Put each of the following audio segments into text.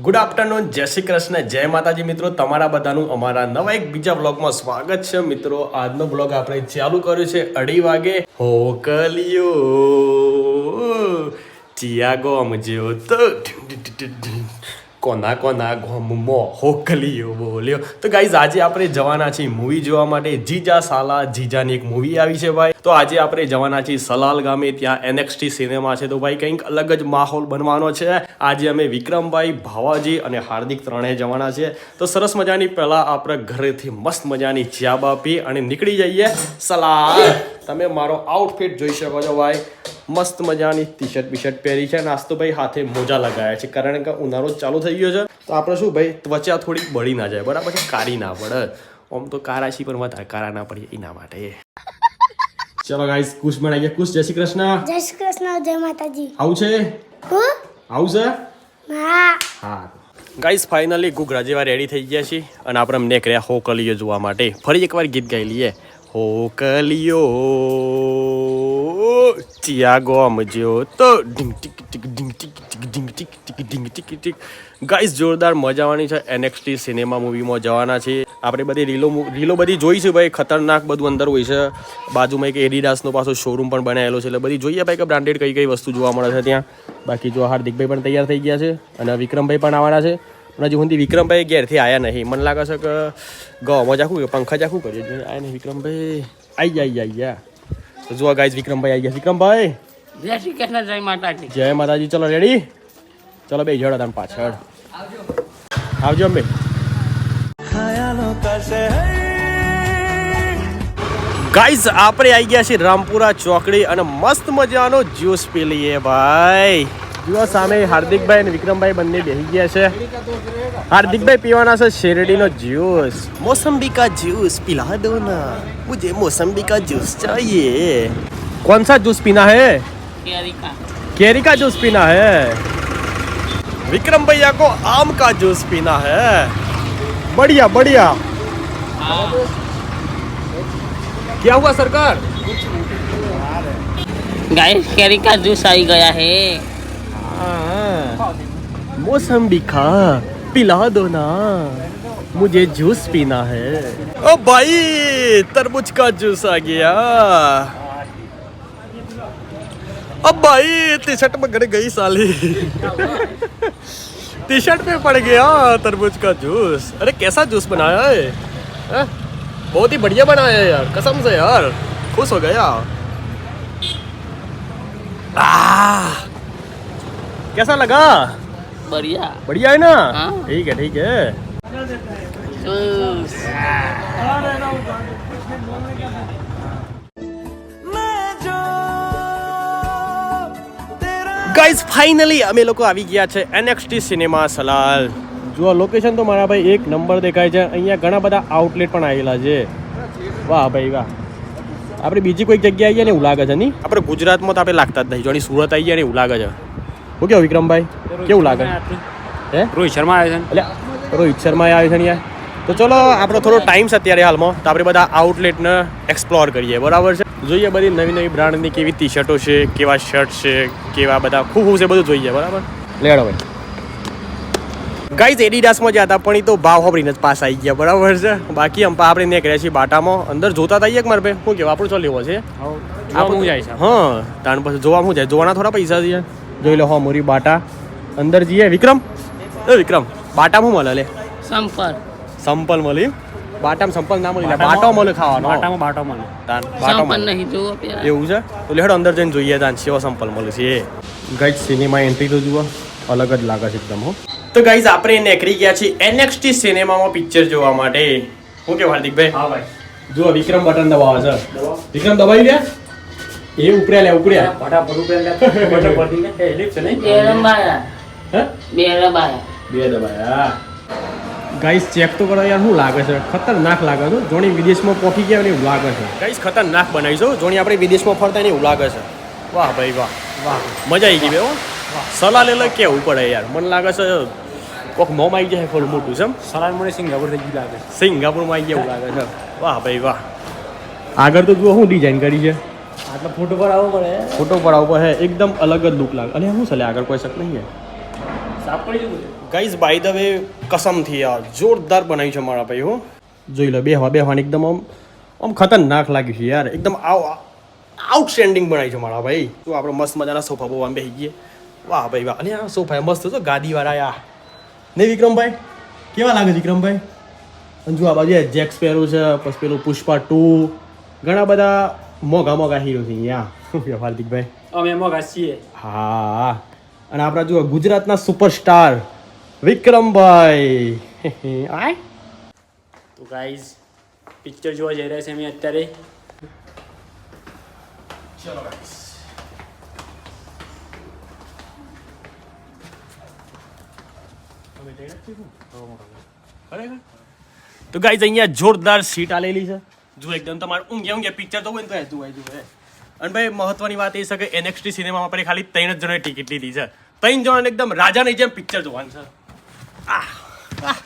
Good afternoon જય શ્રી કૃષ્ણ, જય માતાજી મિત્રો, તમારા બધાનું અમારા નવા એક બીજા બ્લોગમાં સ્વાગત છે. મિત્રો, આજનો બ્લોગ આપણે ચાલુ કર્યો છે અઢી વાગે. હો કલિયો. ચિયા ગોમ જેવો તો. કોના કોના ગોમમાં હોકલીઓ બોલ્યો. તો ગાઈઝ આજે આપણે જવાના છીએ મૂવી જોવા માટે. જીજા સાલા જીજાની એક મૂવી આવી છે ભાઈ. તો આજે આપણે જવાના છીએ સલાલ ગામે, ત્યાં એનએક્સટી સિનેમા છે. તો ભાઈ, કંઈક અલગ જ માહોલ બનવાનો છે. આજે અમે વિક્રમભાઈ, ભાવાજી અને હાર્દિક ત્રણેય જવાના છે તો સરસ મજાની પહેલાં આપણે ઘરેથી મસ્ત મજાની ચા બાપી અને નીકળી જઈએ. સલાલ, તમે મારો આઉટફિટ જોઈ શકો છો ભાઈ. મસ્ત મજાની ટી શર્ટ બી શર્ટ પહેરી છે નાસ્તો ભાઈ હાથે મોજા લગાવ્યા છે. કારણ કે ઉનાળો ચાલુ થઈ ગયો છે. તો આપણે શું ભાઈ ત્વચા થોડી બળી ના જાય. બરાબર છે? કારી ના પડે. આમ તો કારાશી પણ વધારે કારા ના પડીએ એના માટે. ચલો ગાઈસ કુશમાં ગયા. કુશ જય શ્રી કૃષ્ણ. જય શ્રી કૃષ્ણ જય માતાજી. આવું છે? આવું છે? હા. હા. ગાઈસ ફાઇનલી ઘૂઘરા જેવા રેડી થઈ ગયા છીએ અને આપણે અમને કર્યા હો કલિયો જોવા માટે. ફરી એકવાર ગીત ગાઈ લઈએ. હો કલિયો ચિયા ગોમ મજ્યો તો ઢીંગ ટીક ટીક ઢીંગ ટીક ટીક ઢીંગ ટીક ટીક ઢીંગ ટીક ટીક. ગાઈસ જોરદાર મજા આવવાની છે. એનએક્સટી સિનેમા મૂવીમાં જવાના છે આપણે બધી રીલો રીલો બધી જોઈ છે ભાઈ. ખતરનાક બધું અંદર હોય છે. બાજુમાં એક એડિડાસનો પાછો શોરૂમ પણ બનાવેલો છે. એટલે બધી જોઈએ ભાઈ કે બ્રાન્ડેડ કઈ કઈ વસ્તુ જોવા મળે છે ત્યાં. બાકી જો હાર્દિકભાઈ પણ તૈયાર થઈ ગયા છે અને વિક્રમભાઈ પણ આવવાના છે. પણ હજુ સુધી વિક્રમભાઈ ઘેરથી આવ્યા નહીં. મને લાગે છે કે ગવામાં જાખું પંખા જાખું કરીએ જોઈએ આયા નહીં વિક્રમભાઈ. આઈ ગયા આઈ ગયા તો જુઓ ગાઈઝ વિક્રમભાઈ આવી ગયા. વિક્રમભાઈ! જય શ્રી કૃષ્ણ જય માતાજી. જય માતાજી. ચલો રેડી ચલો બે જડો તમે પાછળ. આવજો. અંબે. ગાઈઝ આપણે આવી ગયા છીએ રામપુરા ચોકડી અને મસ્ત મજાનો જ્યુસ પી લઈએ ભાઈ. જુઓ સામે હાર્દિકભાઈ અને વિક્રમભાઈ બંને બેસી ગયા છે. હાર્દિકભાઈ પીવાના છે શેરડીનો જ્યુસ. મોસંબી કા જ્યુસ પીલા દો ના. મુજે મોસંબી કા જ્યુસ ચાહીએ કોણ સા જ્યુસ પીના હે? કેરી કા જ્યુસ પીના હે? વિક્રમ भैया को आम का जूस पीना है बढ़िया बढ़िया क्या हुआ सरकार गाइस कैरी का जूस आई गया मौसम्बी खा पिला दो ना। मुझे जूस पीना है। ओ भाई तरबूज का जूस आ गया। अब भाई टी शर्ट में गड़ गई साली। टी शर्ट पे पड़ गया तरबूज का जूस। अरे कैसा जूस बनाया है? बहुत ही बढ़िया बनाया है यार। कसम से यार। खुश हो गया। आह, कैसा लगा બઢિયા बढ़िया है ना हाँ। ठीक है ठीक है જ્યુસ ગાઈઝ ફાઇનલી અમે લોકો આવી ગયા છે એનએક્સટી સિનેમા સલાલ જુઓ લોકેશન તો મારા ભાઈ એક નંબર દેખાય છે અહીંયા ઘણા બધા આઉટલેટ પણ આવેલા છે વાહ ભાઈ વાહ આપણે બીજી કોઈક જગ્યાએ આવીએ ને એવું લાગે છે નહીં આપણે ગુજરાતમાં તો આપણે લાગતા જ નહીં જોની સુરત આવી ગયા ને એવું લાગે છે શું કેવું વિક્રમભાઈ? કેવું લાગે? હે? રોહિત શર્મા આવે છે એટલે રોહિત શર્મા આવે છે યાર તો ચલો આપણો થોડો ટાઈમ છે અત્યારે હાલમાં. તો આપણે બધા આઉટલેટને એક્સપ્લોર કરીએ. બરાબર છે? જોઈએ બધી નવી નવી બ્રાન્ડની કેવી ટી શર્ટો છે કેવા શર્ટ છે કેવા બધા ખૂબ છે બધું જોઈએ. બરાબર? લેડો ભાઈ. ગાઈઝ એડિડાસમાં જ્યાં હતા પણ એ તો ભાવ હોબરીને જ પાસ આવી ગયા. બરાબર છે? બાકી અંપા આપણે નીકળ્યા છીએ બાટામાં. અંદર જોતા થઈએ એક મારે ભાઈ? શું કહેવાય? આપણું ચાલ લેવો છે? આપણું જાય છે. હા તાણ પછી જોવા શું જાય? જોવાના થોડા પૈસા છે. જોઈ લો હો મોરી બાટા. અંદર જઈએ. વિક્રમ? એ વિક્રમ બાટામાં મળે લે? સંપલ. સંપલ મળી. બાટામાં સંપલ ના મળી બાટો મળે ખાવાનો. બાટામાં બાટો મળે. તાન બાટો મળે. નહીં પેલા એવું છે? તો લેડો અંદર જઈને જોઈએ તાન સેવા સંપલ મળે છે. ગાઈઝ સિનેમા એન્ટ્રી તો જુઓ. અલગ જ લાગે છે એકદમ હો. તો ગાઈઝ આપણે નીકળી ગયા છીએ એનએક્સટી સિનેમામાં પિક્ચર જોવા માટે. શું કે હાર્દિકભાઈ? હા ભાઈ. જુઓ વિક્રમ બટન દબાવે છે. વિક્રમ દબાઈ લે એ ઉપડ્યા લે ઉપડ્યા ફટાફટ ઉપર લે. બટન પરથી એ લિફ્ટ છે નહીં? બે દબાયા હે? બે દબાયા બે દબાયા ગાઈસ ચેક તો કરો યાર શું લાગે છે? ખતરનાક લાગે છે જોણી વિદેશમાં પહોંચી ગયા ને એવું લાગે છે. ગાઈસ ખતરનાક બનાવીશું જોણી આપણે વિદેશમાં ફરતા ને એવું લાગે છે. વાહ ભાઈ વાહ. વાહ. મજા આવી ગઈ બે સલાહ લેલો કેવું પડે યાર. મને લાગે છે કોક મોમ આવી જાય થોડું મોટું છે સલાહ મને સિંગાપુર થઈ ગયું લાગે. સિંગાપુરમાં આવી ગયા એવું લાગે છે. વાહ ભાઈ વાહ. આગળ તો જુઓ શું ડિઝાઇન કરી છે. આટલો ફોટો પર આવવો પડે. ફોટો પર પર હે એકદમ અલગ જ લુક લાગે. અને શું ચાલે આગળ કોઈ શક નહીં હે. જવું ગાઈઝ બાય ધ વે કસમથી યાર જોરદાર બનાવ્યું છે મારા ભાઈ હો. જોઈ લો બે હવા બે હવાની એકદમ આમ આમ ખતરનાક લાગ્યું છે યાર. એકદમ આવ આઉટસ્ટેન્ડિંગ બનાવી છે મારા ભાઈ. તો આપણે મસ્ત મજાના સોફા બહુ આમ બેસી ગઈએ. વાહ ભાઈ વાહ. અને આ સોફા મસ્ત છે ગાદીવાળા યા નહીં વિક્રમભાઈ કેવા લાગે વિક્રમભાઈ? અને જો આ બાજુ જેક્સ પહેરું છે પછી પેલું પુષ્પા ટુ ઘણા બધા મોંઘા મોગા હીરો છે યા હાર્દિકભાઈ અમે મોગા ઘાસીએ હા. અને આપણા જુઓ ગુજરાતના સુપરસ્ટાર વિક્રમભાઈ. આય. તો ગાઈઝ પિક્ચર જોવા જઈ રહ્યા છે અમે અત્યારે. તો ગાઈઝ અહીંયા જોરદાર સીટ આલેલી છે. જો એકદમ તમારે ઊંઘે ઊંઘે પિક્ચર તો હોય ને તો હેતું હોય અને ભાઈ મહત્વની વાત એ છે કે એનએક્સટી સિનેમામાં આપણે ખાલી ત્રણ જ જણાએ ટિકિટ લીધી છે. ત્રણ જણાને એકદમ રાજાની જેમ પિક્ચર જોવાનું છે. આહ, આહ.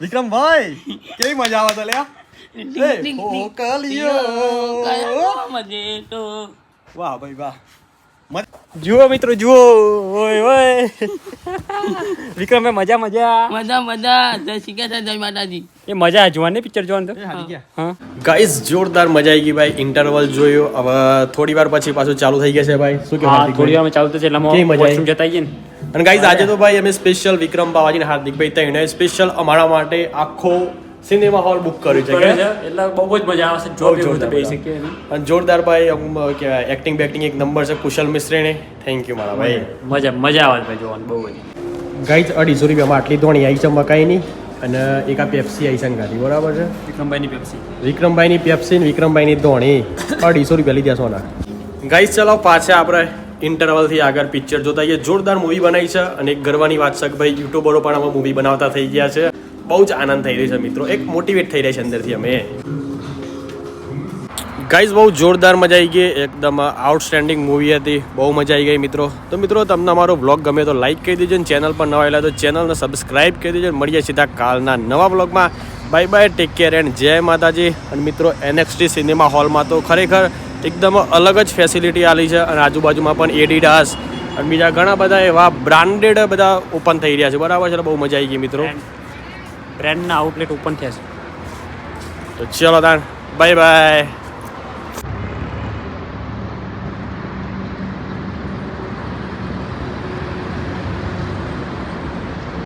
વિક્રમભાઈ કેવી મજા આવે તો લ્યા વાહ ભાઈ વાહ. જુઓ મિત્રો જુઓ. ઓય ઓય. વિક્રમ મજા મજા. મજા મજા. જય શ્રી કૃષ્ણ જય માતાજી. એ મજા જોવાની પિક્ચર જોવાનું તો? હા. ગાઈઝ જોરદાર મજા આવી ગઈ ભાઈ. ઇન્ટરવલ જોયો. હવે થોડી વાર પછી પાછું ચાલુ થઈ ગયા છે ભાઈ. શું હા થોડી વાર ચાલુ થશે એટલે કેવી મજા જતા આવીએ ને. અને ગાઈઝ આજે તો ભાઈ અમે સ્પેશિયલ વિક્રમ બાવાજી અને હાર્દિકભાઈ તઈને સ્પેશિયલ અમારા માટે આખો સિનેમા હોલ બુક કર્યું છે એટલે બહુ જ મજા આવશે જોરદાર. અને જોરદાર ભાઈ અમ કહેવાય એક્ટિંગ બેક્ટિંગ એક નંબર છે. કુશલ મિશ્રેને. થેન્ક યુ મારા ભાઈ. મજા મજા આવે ભાઈ જોવાનું બહુ જ. ગાઈઝ અઢીસો રૂપિયામાં આટલી ધોણી આવી છે મકાઈની. અને એક આ પેપ્સી આવી છે ગાડી બરાબર છે? વિક્રમભાઈની પેપ્સી વિક્રમભાઈની પેપ્સી ને વિક્રમભાઈની ધોણી. અઢીસો રૂપિયા લીધા સોના. ગાઈસ ચલો પાછા આપણે ઇન્ટરવલથી આગળ પિક્ચર જોતા જઈએ જોરદાર મૂવી બનાવી છે. અને એક ગર્વની વાત છે કે ભાઈ યુટ્યુબરો પણ આમાં મૂવી બનાવતા થઈ ગયા છે. બહુ જ આનંદ થઈ રહ્યો છે મિત્રો. એક મોટિવેટ થઈ રહ્યા છે અંદરથી અમે. ગાઈઝ બહુ જોરદાર મજા આવી ગઈ. એકદમ આઉટસ્ટેન્ડિંગ મૂવી હતી. બહુ મજા આવી ગઈ મિત્રો. તો મિત્રો, તમને અમારો બ્લોગ ગમે તો લાઈક કરી દેજો ને ચેનલ પર નવા આવેલા તો ચેનલને સબસ્ક્રાઈબ કરી દેજો. મળીએ સીધા કાલના નવા બ્લોગમાં bye bye take care and જય માતાજી. અને મિત્રો એનએક્સટી સિનેમા હોલમાં તો ખરેખર એકદમ અલગ જ ફેસિલિટી આલી છે અને આજુબાજુમાં પણ એડિડાસ અને બીજા ઘણા બધા એવા બ્રાન્ડેડ બધા ઓપન થઈ રહ્યા છે. બરાબર છે? બહુ મજા આવી ગઈ મિત્રો. બ્રેન્ડના આઉટલેટ ઓપન થયા છે. તો ચલો તાર બાય બાય